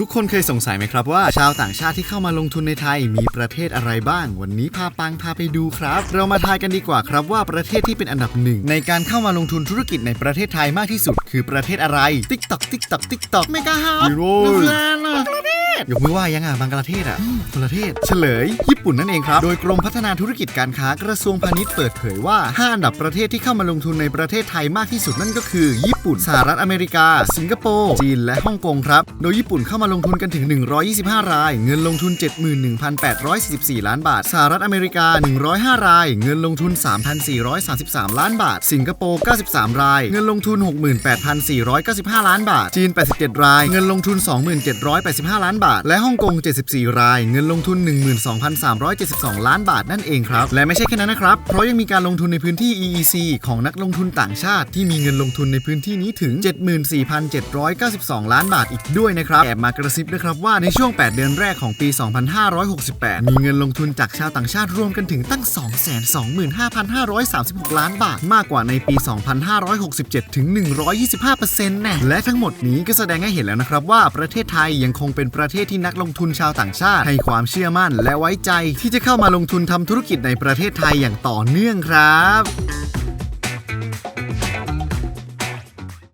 ทุกคนเคยสงสัยไหมครับว่า ชาวต่างชาติที่เข้ามาลงทุนในไทยมีประเทศอะไรบ้าง วันนี้พาปังพาไปดูครับ เรามาทายกันดีกว่าครับว่าประเทศที่เป็นอันดับหนึ่งในการเข้ามาลงทุนธุรกิจในประเทศไทยมากที่สุด คือประเทศอะไรติ๊กตอกติ๊กตอกติ๊กตอกเมกาฮับโอ้ยนิวซีแลนด์ อะบังกลาเทศยกมือไหว้ยังอะบังกลาเทศอะอืมคนละเทศ เฉลย ญี่ปุ่นนั่นเองครับ โดยกรมพัฒนาธุรกิจการค้ากระทรวงพาณิชย์เปิดเผยว่าห้าอันดับประเทศที่เข้ามาลงทุนในประเทศไทยมากที่สุดนั่นก็คือ ญี่ปุ่น สหรัฐอเมริกา สิงคโปร์ จีน และฮ่องกงครับ โดยญี่ปุ่นเข้ามาลงทุนกันถึง 125 ราย เงินลงทุน 71,844 ล้านบาท สหรัฐอเมริกา 105 ราย เงินลงทุน 3,433 ล้านบาท สิงคโปร์ 93 ราย เงินลงทุน 68,495 ล้านบาท จีน 87 ราย เงินลงทุน 2785 ล้านบาทและฮ่องกง 74 ราย เงินลงทุน 12,372 ล้านบาทนั่นเองครับ และไม่ใช่แค่นั้นนะครับ เพราะยังมีการลงทุนในพื้นที่ EEC ของนักลงทุนต่างชาติ ที่มีเงินลงทุนในพื้นที่นี้ถึง 74,792 ล้านบาทอีกด้วยนะครับแอบมากระซิบนะครับว่าในช่วง 8 เดือนแรกของปี 2568 มีเงินลงทุนจากชาวต่างชาติรวมกันถึงตั้ง 225,536 ล้านบาท มากกว่าในปี 2567 ถึง 125%แน่และทั้งหมดนี้ก็แสดงให้เห็นแล้วนะครับว่าประเทศไทยยังคงเป็นประเทศที่นักลงทุนชาวต่างชาติ ให้ความเชื่อมั่นและไว้ใจที่จะเข้ามาลงทุนทำธุรกิจในประเทศไทยอย่างต่อเนื่องครับ